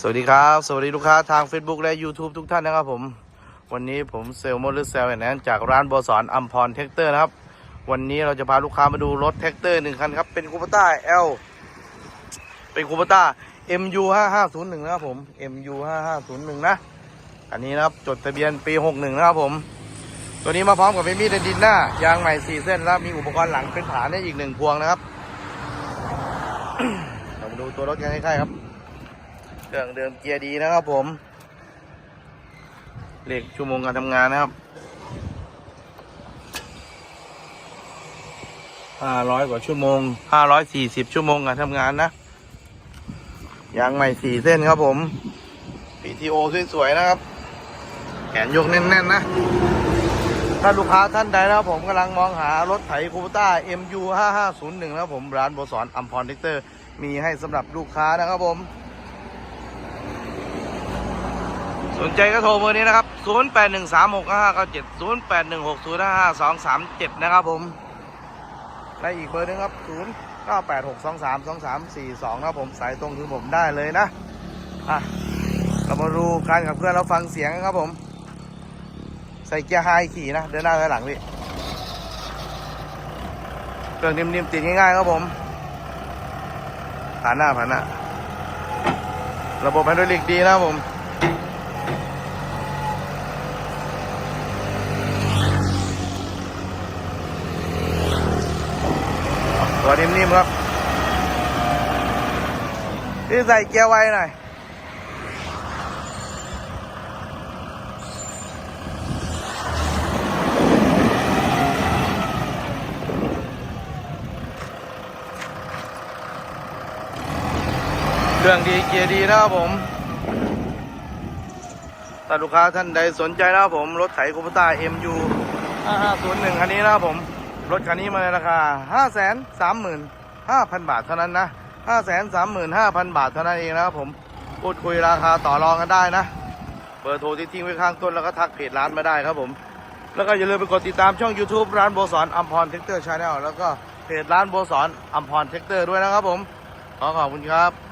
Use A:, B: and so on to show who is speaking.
A: สวัสดีครับ สวัสดีลูกค้าทาง Facebook และ YouTube ทุกท่านนะครับผม วันนี้ผมเซลล์มอเตอร์เซลล์แอนจากร้านบอสอนอัมพรเทคเตอร์นะครับ วันนี้เราจะพาลูกค้ามาดูรถแท็กเตอร์หนึ่งคันครับ เป็นคูปต้า L เป็นคูปต้า MU 5501นะครับผม MU 5501นะอันนี้นะครับจดทะเบียนปี 61 นะครับผม ตัวนี้มาพร้อมกับเป็นมีดดินหน้ายางใหม่4เส้นแล้วมีอุปกรณ์หลังเป็นฐานได้อีกหนึ่งพวงนะครับเรามาดูตัวรถกันใกล้ๆครับ เครื่องเดิมเกียร์ดีนะครับผมเลขชั่วโมงการทำงานนะครับห้าร้อยกว่าชั่วโมงห้าร้อยสี่สิบชั่วโมงการทำงานนะยางใหม่สี่เส้นครับผม PTO สวยๆนะครับ แขนยกแน่นๆนะ ถ้าลูกค้าท่านใดนะครับผมกำลังมองหารถไถคูปต้า MU 5501นะครับผมร้านบสอนอัมพรเทคเตอร์ มีให้สำหรับลูกค้านะครับผม สนใจก็โทรเบอร์นี้นะครับ 08136597 0816055237 นะครับผม และอีกเบอร์หนึงครับ 0986232342 นะครับผม สายตรงคือผมได้เลยนะ อะ เรามาดูการขับเคลื่อนเราฟังเสียงครับผม ใส่เกียร์ไฮขี่นะ เดินหน้าถอยหลังพี่เครื่องนิ่มๆติดง่ายๆครับผม ผ่านหน้าผ่านหน้า ระบบไฮดรอลิกดีนะผม ตัวนิ่มๆครับที่ใส่เกียร์ไว้หน่อยเครื่องดีเกียร์ดีนะครับผมถ้าลูกค้าท่านใดสนใจนะครับผม รถไถคูปต้า MU 5501 คันนี้นะครับผม รถคันนี้มาในราคา 535,000 บาทเท่านั้นนะ 535,000 บาทเท่านั้นเองนะครับผมพูดคุยราคาต่อรองกันได้นะ เบอร์โทรที่ทิ้งไว้ข้างต้นแล้วก็ทักเพจร้านมาได้ครับผม แล้วก็อย่าลืมไปกดติดตามช่อง YouTube ร้านโบสอนอัมพรเทคเตอร์ชาแนลแล้วก็เพจร้านโบสอนอัมพรเทคเตอร์ด้วยนะครับผม ขอขอบคุณครับ